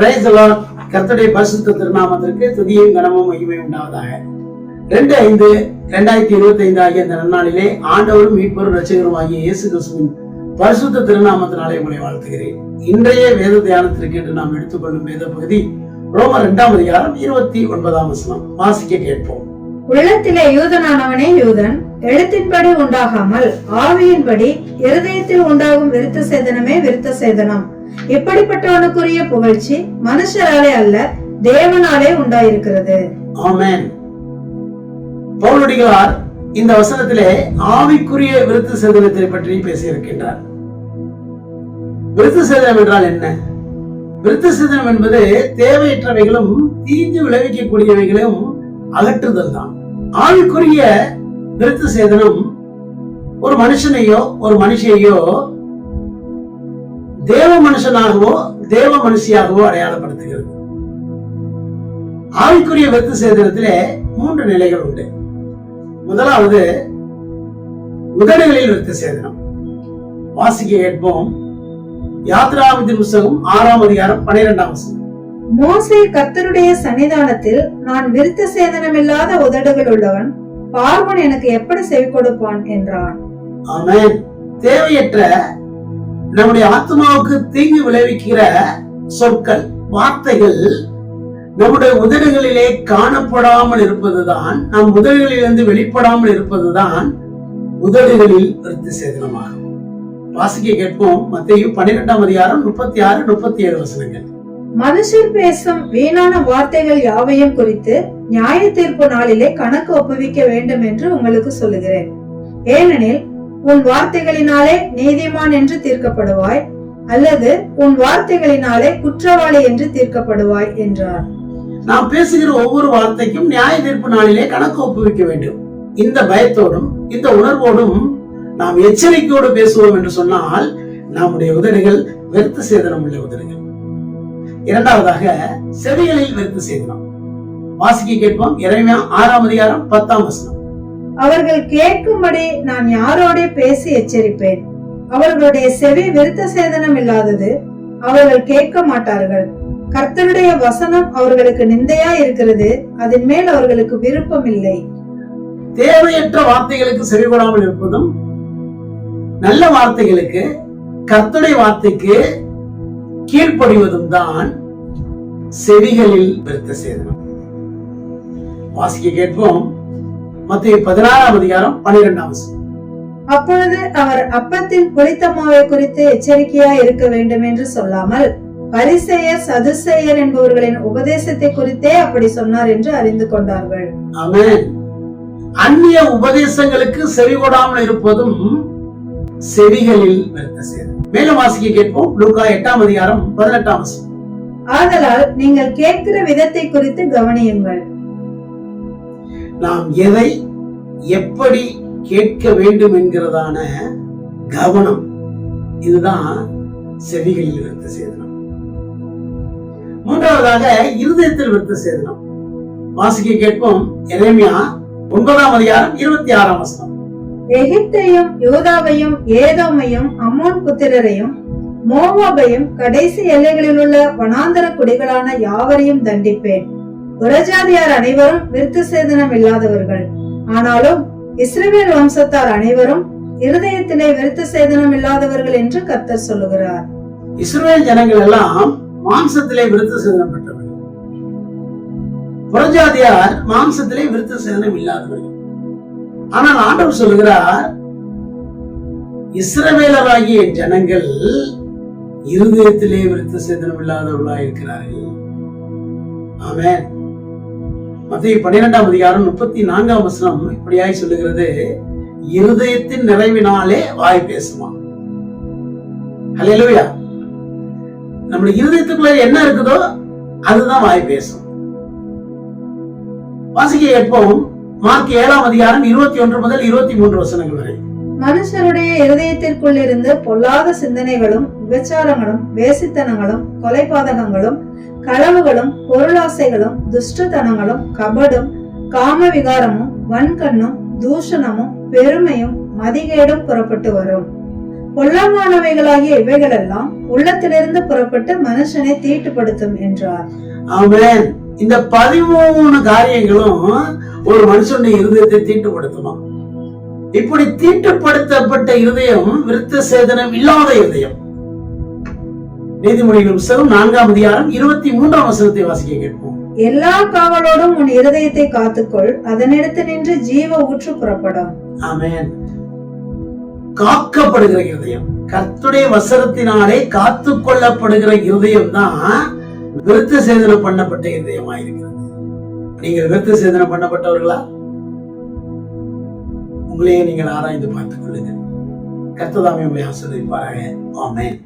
Price கர்த்தருடைய பரிசுத்த திருநாமத்திற்கு துதியும் கனமும் மகிமை உண்டாவதாக. ரெண்டு ஐந்து ரெண்டாயிரத்தி இருபத்தி ஐந்து ஆகிய இந்த நன்னாளிலே ஆண்டவரும் மீட்பரும் ரசிகரும் ஆகிய இயேசு கிறிஸ்துவின் பரிசுத்த திருநாமத்தினாலே உங்களை வாழ்த்துகிறேன். இன்றைய வேத தியானத்திற்கு என்று நாம் எடுத்துக்கொள்ளும் வேத பகுதி ரோம இரண்டாம் அதிகாரம் இருபத்தி ஒன்பதாம் வசனம். வாசிக்க கேட்போம். உள்ளத்திலே யூதனானவனே யூதன் எழுத்தின்படி உண்டாகாமல் ஆவியின்படி இருதயத்தில் உண்டாகும் விருத்த சேதனமே விருத்த சேதனம். இப்படிப்பட்டவனுக்குரிய புகழ்ச்சி மனுஷராலே அல்ல தேவனாலே உண்டாயிருக்கிறது. ஆமென். பவுலடிகளார் இந்த வசனத்திலே ஆவிக்குரிய விருத்த சேதனத்தை பற்றி பேசியிருக்கின்றார். விருத்த சேதனம் என்றால் என்ன? விருத்த சேதனம் என்பது தேவையற்றவைகளும் தீங்கு விளைவிக்கக்கூடியவைகளையும் அகற்றுதல் தான். ஆவிக்குரிய விருத்த சேதனம் ஒரு மனுஷனையோ ஒரு மனுஷையோ தேவ மனுஷனாகவோ தேவ மனுஷியாகவோ அடையாளப்படுத்துகிறது. ஆவிக்குரிய விருத்த சேதனத்திலே மூன்று நிலைகள் உண்டு. முதலாவது உதடுகளில் விருத்த சேதனம். வாசிக்க கேட்போம். யாத்ராமத்தின் புஸ்தகம் ஆறாம் அதிகாரம் பனிரெண்டாம் வசனம். மோசே கர்த்தருடைய சன்னிதானத்தில் நான் விருத்த சேதனமில்லாத உதடுகள் உள்ளவன் பார்வன் எனக்கு எப்படி செவி கொடுப்பான்? என்றான். ஆமென். தேவையற்ற நம்முடைய ஆத்மாவுக்கு தீங்கு விளைவிக்கிற சொற்கள் வார்த்தைகள் நம்முடைய உதடுகளிலே காணப்படாமல் இருப்பதுதான் நம் உதடுகளிலிருந்து வெளிப்படாமல் இருப்பதுதான் உதடுகளில் விருத்தி சேதனமாகும். வாசிக்க கேட்போம். மத்திய பன்னிரெண்டாம் அதிகாரம் முப்பத்தி ஆறு முப்பத்தி ஏழு வசனங்கள். மனுஷர் பேசும் வீணான வார்த்தைகள் யாவையும் குறித்து நியாய தீர்ப்பு நாளிலே கணக்கு ஒப்புவிக்க வேண்டும் என்று உங்களுக்கு சொல்லுகிறேன். ஏனெனில் உன் வார்த்தைகளினாலே நீதிமான் என்று தீர்க்கப்படுவாய் அல்லது உன் வார்த்தைகளினாலே குற்றவாளி என்று தீர்க்கப்படுவாய் என்றார். நாம் பேசுகிற ஒவ்வொரு வார்த்தைக்கும் நியாய தீர்ப்பு நாளிலே கணக்கு ஒப்புவிக்க வேண்டும். இந்த பயத்தோடும் இந்த உணர்வோடும் நாம் எச்சரிக்கையோடு பேசுவோம் என்று சொன்னால் நம்முடைய உதடுகள் வெறுத்து சேதனம் உள்ள உதடுகள். இரண்டாவதாக செவிகளில் வெறுத்து சேதனம். வாசிக்க கேட்போம். இறைமையா ஆறாம் அதிகாரம் பத்தாம் வசனம். அவர்கள் கேட்கும்படி நான் யாரோடே பேசி எச்சரிப்பேன். அவர்களுடைய செவி விருத்த சேதனம் இல்லாதது அவர்கள் கேட்க மாட்டார்கள். கர்த்தருடைய வசனம் அவர்களுக்கு நிந்தையா இருக்கிறது அதன் மேல் அவர்களுக்கு விருப்பம் இல்லை. தேவையற்ற வார்த்தைகளுக்கு செவிகொடாமல் இருப்பதும் நல்ல வார்த்தைகளுக்கு கர்த்தருடைய வார்த்தைக்கு கீழ்ப்படிவதும் தான் செவிகளில் விருத்த சேதனம். வாசிக்க கேட்போம். மத்திய பதினாறாம் அதிகாரம் பனிரெண்டாம் அப்பொழுது அவர் அப்பத்தின் புளித்த மாவை குறித்து எச்சரிக்கையா இருக்க வேண்டும் என்று சொல்லாமல் பரிசெயர் சதுசெயர் என்பவர்களின் உபதேசத்தை குறித்தே அப்படி சொன்னார் என்று அறிந்து கொண்டார்கள். ஆமென். அந்நிய உபதேசங்களுக்கு செவிகொடாமல் இருப்பதும் செவிகளில் மேலும் வாசிக்க கேட்போம். லூக்கா எட்டாம் அதிகாரம் பதினெட்டாம் ஆதலால் நீங்கள் கேட்கிற விதத்தை குறித்து கவனியுங்கள். நாம் எதை எப்படி கேட்க வேண்டும் என்கிறதான கவனம். இதுதான் செவிகளில் விருத்த சேதனம். மூன்றாவதாக இருதயத்தில் விருத்த சேதனம். வாசிக்க கேட்போம். எரேமியா ஒன்பதாம் அதிகாரம் இருபத்தி ஆறாம் வசனம். எகிப்தையும் யூதாவையும் ஏதோமையும் அம்மோன் புத்திரரையும் மோவாபையும் கடைசி எல்லைகளில் உள்ள வனாந்தர குடிகளான யாவரையும் தண்டிப்பேன். புறஜாதியார் அனைவரும் விருத்த சேதனம் இல்லாதவர்கள். ஆனாலும் இஸ்ரவேல் வம்சத்தார் அனைவரும் இருதயத்திலே விருத்த சேதனம் இல்லாதவர்கள் என்று கர்த்தர் சொல்லுகிறார். இஸ்ரேல் ஜனங்கள் எல்லாம் மாம்சத்திலே விருத்த சேதனம் பெற்றவர்கள். புறஜாதியார் மாம்சத்திலே விருத்த சேதனம் இல்லாதவர்கள். ஆனால் ஆண்டவர் சொல்லுகிறார் இஸ்ரவேலராகிய ஜனங்கள் இருதயத்திலே விருத்த சேதனம் இல்லாதவர்களாக இருக்கிறார்கள் ஆமென். மத்திய பன்னிரெண்டாம் அதிகாரம் முப்பத்தி நான்காம் வசனம் இப்படியாய் சொல்லுகிறது. இருதயத்தின் நிறைவினாலே வாய் பேசுமா? ஹalleluya நம்முடைய இருதயத்துக்குள்ள என்ன இருக்குதோ அதுதான் வாய் பேசும். வாசிக்க கேட்போம். மார்க் ஏழாம் அதிகாரம் இருபத்தி ஒன்று முதல் இருபத்தி மூன்று வசனங்கள் வரை. மனுஷருடைய இருதயத்திற்குள் இருந்து பொல்லாத சிந்தனைகளும் விபச்சாரங்களும் வேசித்தனங்களும் கொலைபாதகங்களும் களவுகளும் பொருளாசைகளும் துஷ்டதனங்களும் கபடும் காம விகாரமும் வன்கண்ணும் தூஷணமும் பெருமையும் மதிகேடும் புறப்பட்டு வரும். பொல்லாங்கானவைகளாகிய இவைகளெல்லாம் உள்ளத்திலிருந்து புறப்பட்டு மனுஷனை தீட்டுப்படுத்தும் என்றார். அவன் இந்த பதிமூணு காரியங்களும் ஒரு மனுஷனுடைய இருதயத்தை தீட்டுப்படுத்துமா? இப்படி தீட்டுப்படுத்தப்பட்ட இருதயம் விருத்த சேதனம் இல்லாத இருதயம். நீதிமொழிகள் புஸ்தகம் நான்காம் அதிகாரம் இருபத்தி மூன்றாம் வசனத்தை வாசிக்க கேட்போம். எல்லா காவலோடும் உன் இருதயத்தை காத்துக்கொள் அதனிடத்து நின்று ஜீவ ஊற்று புறப்படும். ஆமென். காக்கப்படுகிற இருதயம். கர்த்துடைய வசனத்தினாலே காத்து கொள்ளப்படுகிற இருதயம் தான் விருத்த சேதனம் பண்ணப்பட்ட இருதயமா இருக்கிறது நீங்கள் விருத்த சேதனம் பண்ணப்பட்டவர்களா? உங்களையே நீங்கள் ஆராய்ந்து பார்த்துக் கொள்ளுங்கள். கர்த்ததாமே உங்களை ஆசிரியப்பாராக ஆமென்.